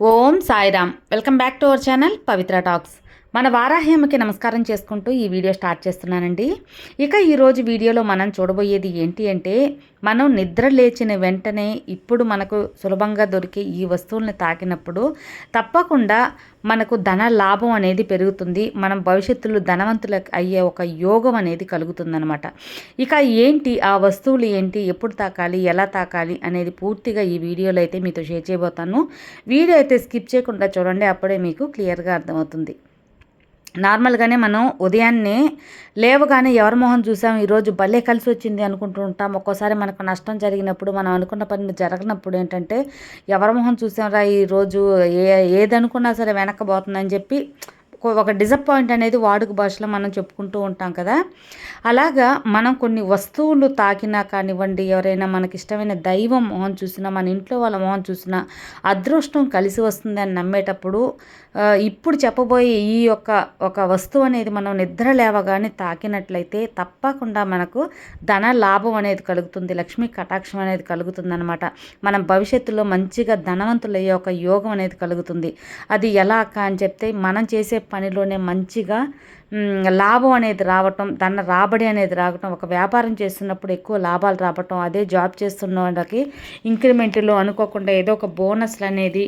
Om Sairam. Welcome back to our channel Pavitra talks. మన వారాహ్యమ్మకి నమస్కారం చేసుకుంటూ ఈ వీడియో స్టార్ట్ చేస్తున్నానండి. ఇక ఈరోజు వీడియోలో మనం చూడబోయేది ఏంటి అంటే మనం నిద్ర లేచిన వెంటనే ఇప్పుడు మనకు సులభంగా దొరికే ఈ వస్తువుల్ని తాకినప్పుడు తప్పకుండా మనకు ధన లాభం అనేది పెరుగుతుంది. మనం భవిష్యత్తులో ధనవంతులు అయ్యే ఒక యోగం అనేది కలుగుతుందనమాట ఇక ఏంటి ఆ వస్తువులు ఏంటి ఎప్పుడు తాకాలి ఎలా తాకాలి అనేది పూర్తిగా ఈ వీడియోలో అయితే మీతో షేర్ చేయబోతాను. వీడియో అయితే స్కిప్ చేయకుండా చూడండి అప్పుడే మీకు క్లియర్గా అర్థమవుతుంది. నార్మల్గానే మనం ఉదయాన్నే లేవగానే ఎవరి మొహం చూసాం ఈరోజు భలే కలిసి వచ్చింది అనుకుంటూ ఉంటాం. ఒక్కోసారి మనకు నష్టం జరిగినప్పుడు మనం అనుకున్న పని జరగనప్పుడు ఏంటంటే ఎవరి మొహం చూసాంరా ఈరోజు ఏ ఏదనుకున్నా సరే వెనక్కపోతుందని చెప్పి ఒక డిసప్పాయింట్ అనేది వాడుక భాషలో మనం చెప్పుకుంటూ ఉంటాం కదా. అలాగా మనం కొన్ని వస్తువులు తాకినా కానివ్వండి ఎవరైనా మనకి ఇష్టమైన దైవం మొహం చూసినా మన ఇంట్లో వాళ్ళ మొహం చూసినా అదృష్టం కలిసి వస్తుంది అని నమ్మేటప్పుడు ఇప్పుడు చెప్పబోయే ఈ యొక్క ఒక వస్తువు అనేది మనం నిద్ర లేవగానే తాకినట్లయితే తప్పకుండా మనకు ధన లాభం అనేది కలుగుతుంది లక్ష్మీ కటాక్షం అనేది కలుగుతుంది అనమాట మనం భవిష్యత్తులో మంచిగా ధనవంతులయ్యే ఒక యోగం అనేది కలుగుతుంది. అది ఎలా అని చెప్తే మనం చేసే పనిలోనే మంచిగా లాభం అనేది రావటం దాని రాబడి అనేది రావటం ఒక వ్యాపారం చేస్తున్నప్పుడు ఎక్కువ లాభాలు రావటం అదే జాబ్ చేస్తున్న వాళ్ళకి ఇంక్రిమెంట్లో అనుకోకుండా ఏదో ఒక బోనస్లు అనేది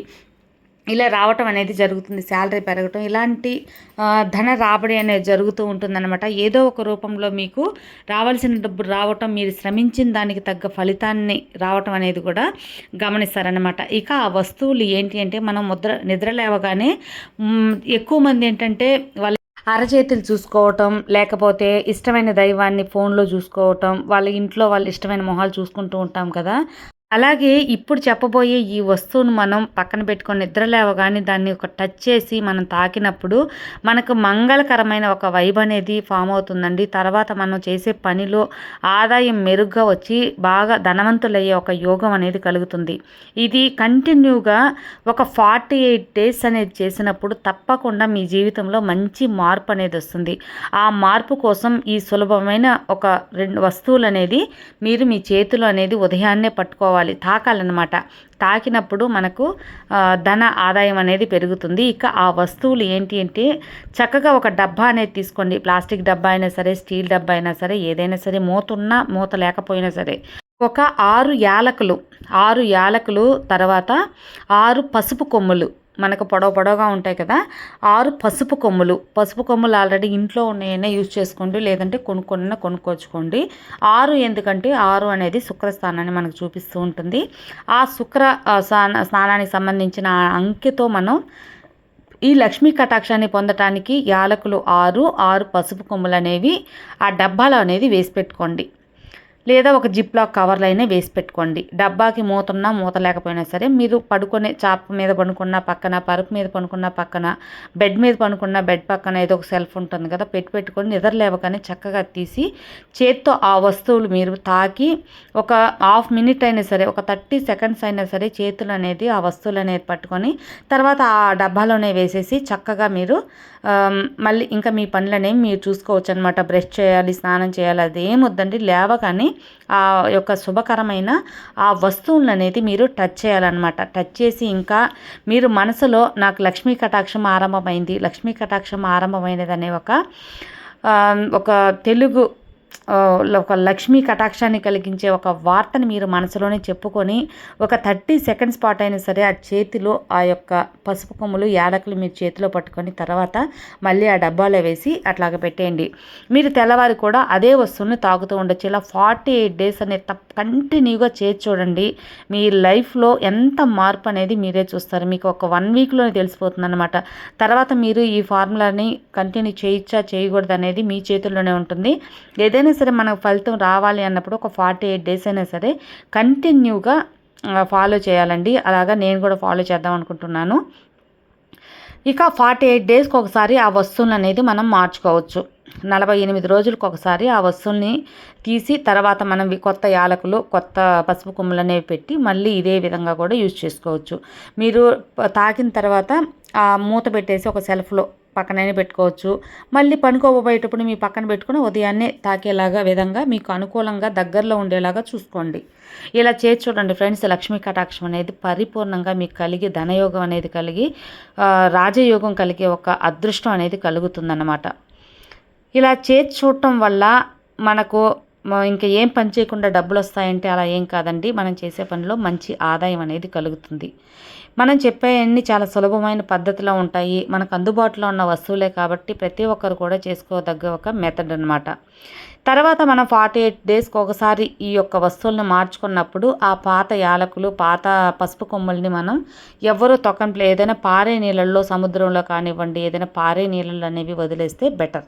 ఇలా రావటం అనేది జరుగుతుంది శాలరీ పెరగటం ఇలాంటి ధన రాబడి అనేది జరుగుతూ ఉంటుందన్నమాట. ఏదో ఒక రూపంలో మీకు రావాల్సిన డబ్బు రావటం మీరు శ్రమించిన దానికి తగ్గ ఫలితాన్ని రావటం అనేది కూడా గమనిస్తారనమాట ఇక ఆ వస్తువులు ఏంటి అంటే మనం ముద్ర నిద్ర లేవగానే ఎక్కువ మంది ఏంటంటే వాళ్ళ అరచేతులు చూసుకోవటం లేకపోతే ఇష్టమైన దైవాన్ని ఫోన్లో చూసుకోవటం వాళ్ళ ఇంట్లో వాళ్ళు ఇష్టమైన మొహాలు చూసుకుంటూ ఉంటాం కదా. అలాగే ఇప్పుడు చెప్పబోయే ఈ వస్తువును మనం పక్కన పెట్టుకొని నిద్ర లేవగానే దాన్ని ఒక టచ్ చేసి మనం తాకినప్పుడు మనకు మంగళకరమైన ఒక వైబ్ అనేది ఫామ్ అవుతుందండి. తర్వాత మనం చేసే పనిలో ఆదాయం మెరుగ్గా వచ్చి బాగా ధనవంతులయ్యే ఒక యోగం అనేది కలుగుతుంది. ఇది కంటిన్యూగా ఒక ఫార్టీ ఎయిట్ డేస్ అనేది చేసినప్పుడు తప్పకుండా మీ జీవితంలో మంచి మార్పు అనేది వస్తుంది. ఆ మార్పు కోసం ఈ సులభమైన ఒక రెండు వస్తువులు అనేది మీరు మీ చేతులు అనేది ఉదయాన్నే పట్టుకోవాలి. పట్టుకోవాలి తాకాలన్నమాట. తాకినప్పుడు మనకు ధన ఆదాయం అనేది పెరుగుతుంది. ఇక ఆ వస్తువులు ఏంటి అంటే చక్కగా ఒక డబ్బా అనేది తీసుకోండి. ప్లాస్టిక్ డబ్బా అయినా సరే స్టీల్ డబ్బా అయినా సరే ఏదైనా సరే మూత ఉన్నా మూత లేకపోయినా సరే. ఒక ఆరు యాలకులు ఆరు యాలకులు తర్వాత ఆరు పసుపు కొమ్ములు. మనకు పొడవ పొడవుగా ఉంటాయి కదా ఆరు పసుపు కొమ్ములు. పసుపు కొమ్ములు ఆల్రెడీ ఇంట్లో ఉన్నాయనే యూజ్ చేసుకోండి లేదంటే కొనుక్కొన్న కొనుక్కోచుకోండి ఆరు ఎందుకంటే ఆరు అనేది శుక్రస్థానాన్ని మనకు చూపిస్తూ ఉంటుంది. ఆ శుక్ర స్నానానికి సంబంధించిన అంకెతో మనం ఈ లక్ష్మీ కటాక్షాన్ని పొందటానికి యాలకులు ఆరు ఆరు పసుపు కొమ్ములు అనేవి ఆ డబ్బాలో అనేది వేసి పెట్టుకోండి. లేదా ఒక జిప్లాక్ కవర్లు అయినా వేసి పెట్టుకోండి. డబ్బాకి మూతున్నా మూత లేకపోయినా సరే మీరు పడుకునే చాప మీద పడుకున్న పక్కన పరుపు మీద పడుకున్న పక్కన బెడ్ మీద పడుకున్న బెడ్ పక్కన ఏదో ఒక సెల్ఫ్ ఉంటుంది కదా పెట్టి పెట్టుకొని నిద్ర లేవగానే చక్కగా తీసి చేత్తో ఆ వస్తువులు మీరు తాకి ఒక హాఫ్ మినిట్ అయినా సరే ఒక థర్టీ సెకండ్స్ అయినా సరే చేతులు అనేది ఆ వస్తువులు అనేది పట్టుకొని తర్వాత ఆ డబ్బాలోనే వేసేసి చక్కగా మీరు మళ్ళీ ఇంకా మీ పనులనేవి మీరు చూసుకోవచ్చు అనమాట బ్రష్ చేయాలి స్నానం చేయాలి అదేం వద్దండి. లేవగానే ఆ యొక్క శుభకరమైన ఆ వస్తువులను అనేది మీరు టచ్ చేయాలన్నమాట. టచ్ చేసి ఇంకా మీరు మనసులో నాకు లక్ష్మీ కటాక్షం ఆరంభమైంది. లక్ష్మీ కటాక్షం ఆరంభమైనది అనే ఒక ఒక తెలుగు ఒక లక్ష్మీ కటాక్షాన్ని కలిగించే ఒక వార్తను మీరు మనసులోనే చెప్పుకొని ఒక థర్టీ సెకండ్స్ పాటు అయినా సరే ఆ చేతిలో ఆ యొక్క పసుపు కొమ్ములు యాలకులు మీరు చేతిలో పట్టుకొని తర్వాత మళ్ళీ ఆ డబ్బాలో వేసి అట్లాగ పెట్టేయండి. మీరు తెల్లవారి కూడా అదే వస్తువుని తాగుతూ ఉండొచ్చు. ఇలా ఫార్టీ ఎయిట్ డేస్ అనేది తప్ప కంటిన్యూగా చేసి చూడండి. మీ లైఫ్లో ఎంత మార్పు అనేది మీరే చూస్తారు. మీకు ఒక వన్ వీక్లోనే తెలిసిపోతుంది అనమాట తర్వాత మీరు ఈ ఫార్ములాని కంటిన్యూ చేయొచ్చా చేయకూడదు అనేది మీ చేతుల్లోనే ఉంటుంది. ఏదైనా సరే మనకు ఫలితం రావాలి అన్నప్పుడు ఒక ఫార్టీ ఎయిట్ డేస్ అయినా సరే కంటిన్యూగా ఫాలో చేయాలండి. అలాగా నేను కూడా ఫాలో చేద్దాం అనుకుంటున్నాను. ఇక ఫార్టీ ఎయిట్ డేస్కి ఒకసారి ఆ వస్తువులు అనేది మనం మార్చుకోవచ్చు. నలభై ఎనిమిది రోజులకు ఒకసారి ఆ వస్తువుల్ని తీసి తర్వాత మనం కొత్త యాలకులు కొత్త పసుపు కొమ్ములు అనేవి పెట్టి మళ్ళీ ఇదే విధంగా కూడా యూజ్ చేసుకోవచ్చు. మీరు తాకిన తర్వాత ఆ మూత పెట్టేసి ఒక సెల్ఫ్లో పక్కనైనా పెట్టుకోవచ్చు. మళ్ళీ పనుకోబోయేటప్పుడు మీ పక్కన పెట్టుకుని ఉదయాన్నే తాకేలాగా విధంగా మీకు అనుకూలంగా దగ్గరలో ఉండేలాగా చూసుకోండి. ఇలా చేసి చూడండి ఫ్రెండ్స్ లక్ష్మీ కటాక్షం అనేది పరిపూర్ణంగా మీకు కలిగి ధనయోగం అనేది కలిగి రాజయోగం కలిగే ఒక అదృష్టం అనేది కలుగుతుందన్నమాట. ఇలా చేసి చూడటం వల్ల మనకు ఇంకా ఏం పని చేయకుండా డబ్బులు వస్తాయంటే అలా ఏం కాదండి. మనం చేసే పనిలో మంచి ఆదాయం అనేది కలుగుతుంది. మనం చెప్పేవన్నీ చాలా సులభమైన పద్ధతిలో ఉంటాయి. మనకు అందుబాటులో ఉన్న వస్తువులే కాబట్టి ప్రతి ఒక్కరు కూడా చేసుకోదగ్గ ఒక మెథడ్ అనమాట తర్వాత మనం ఫార్టీ ఎయిట్ డేస్కి ఒకసారి ఈ యొక్క వస్తువులను మార్చుకున్నప్పుడు ఆ పాత యాలకులు పాత పసుపు కొమ్మల్ని మనం ఎవరు తొక్కని ఏదైనా పారే నీళ్ళల్లో సముద్రంలో కానివ్వండి ఏదైనా పారే నీళ్ళల్లో అనేవి వదిలేస్తే బెటర్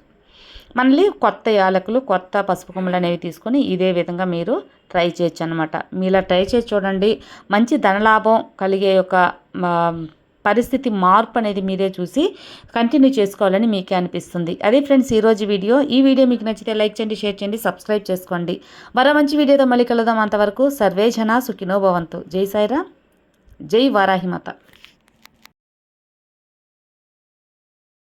మళ్ళీ కొత్త యాలకులు కొత్త పసుపు కొమ్మలు అనేవి తీసుకొని ఇదే విధంగా మీరు ట్రై చేయొచ్చు అనమాట మీరు ట్రై చేసి చూడండి. మంచి ధనలాభం కలిగే ఒక పరిస్థితి మార్పు అనేది మీరే చూసి కంటిన్యూ చేసుకోవాలని మీకే అనిపిస్తుంది. అదే ఫ్రెండ్స్ ఈరోజు వీడియో. ఈ వీడియో మీకు నచ్చితే లైక్ చేయండి షేర్ చేయండి సబ్స్క్రైబ్ చేసుకోండి. మరో మంచి వీడియోతో మళ్ళీ కలుద్దాం. అంతవరకు సర్వేజన సుఖినోభవంతు జై సాయిరా జై వారాహిమాత.